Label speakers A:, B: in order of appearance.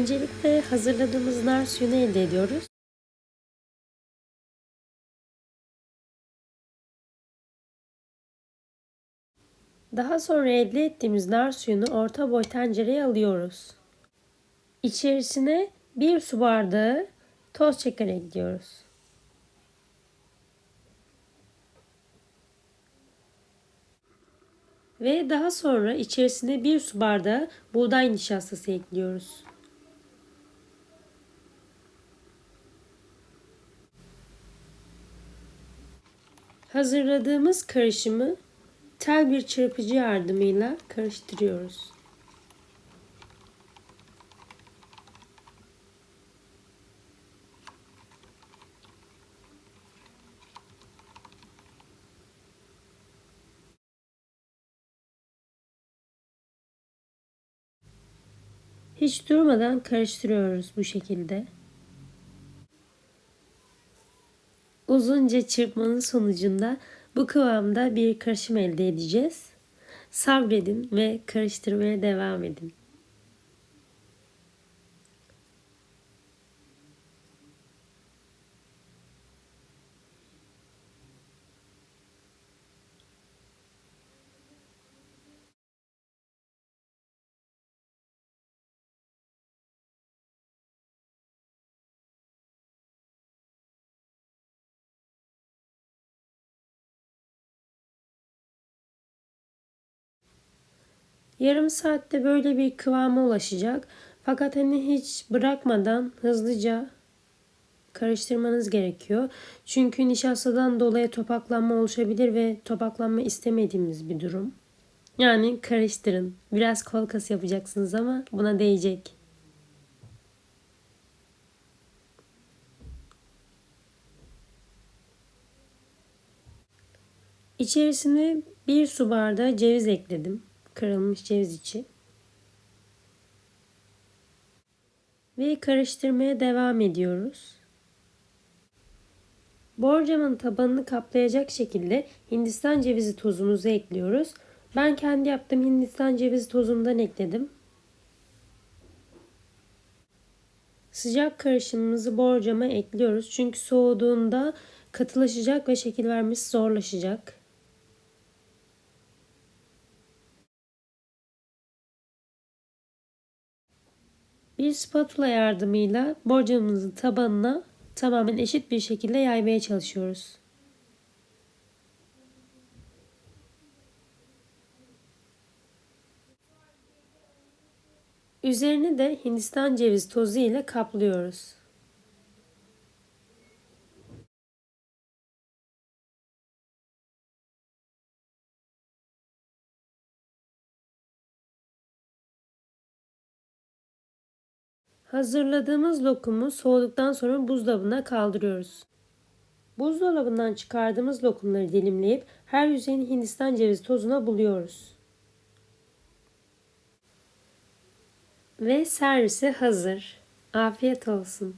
A: Öncelikle hazırladığımız nar suyunu elde ediyoruz. Daha sonra elde ettiğimiz nar suyunu orta boy tencereye alıyoruz. İçerisine bir su bardağı toz şeker ekliyoruz. Ve daha sonra içerisine bir su bardağı buğday nişastası ekliyoruz. Hazırladığımız karışımı tel bir çırpıcı yardımıyla karıştırıyoruz. Hiç durmadan karıştırıyoruz bu şekilde. Uzunca çırpmanın sonucunda bu kıvamda bir karışım elde edeceğiz. Sabredin ve karıştırmaya devam edin. Yarım saatte böyle bir kıvama ulaşacak. Fakat hani hiç bırakmadan hızlıca karıştırmanız gerekiyor. Çünkü nişastadan dolayı topaklanma oluşabilir ve topaklanma istemediğimiz bir durum. Yani karıştırın. Biraz kol kası yapacaksınız ama buna değecek. İçerisine bir su bardağı ceviz ekledim. Kırılmış ceviz içi. Ve karıştırmaya devam ediyoruz. Borcamın tabanını kaplayacak şekilde Hindistan cevizi tozumuzu ekliyoruz. Ben kendi yaptığım Hindistan cevizi tozundan ekledim. Sıcak karışımımızı borcama ekliyoruz. Çünkü soğuduğunda katılaşacak ve şekil vermesi zorlaşacak. Bir spatula yardımıyla borcamımızın tabanına tamamen eşit bir şekilde yaymaya çalışıyoruz. Üzerini de Hindistan cevizi tozu ile kaplıyoruz. Hazırladığımız lokumu soğuduktan sonra buzdolabına kaldırıyoruz. Buzdolabından çıkardığımız lokumları dilimleyip her yüzeyini Hindistan cevizi tozuna buluyoruz. Ve servise hazır. Afiyet olsun.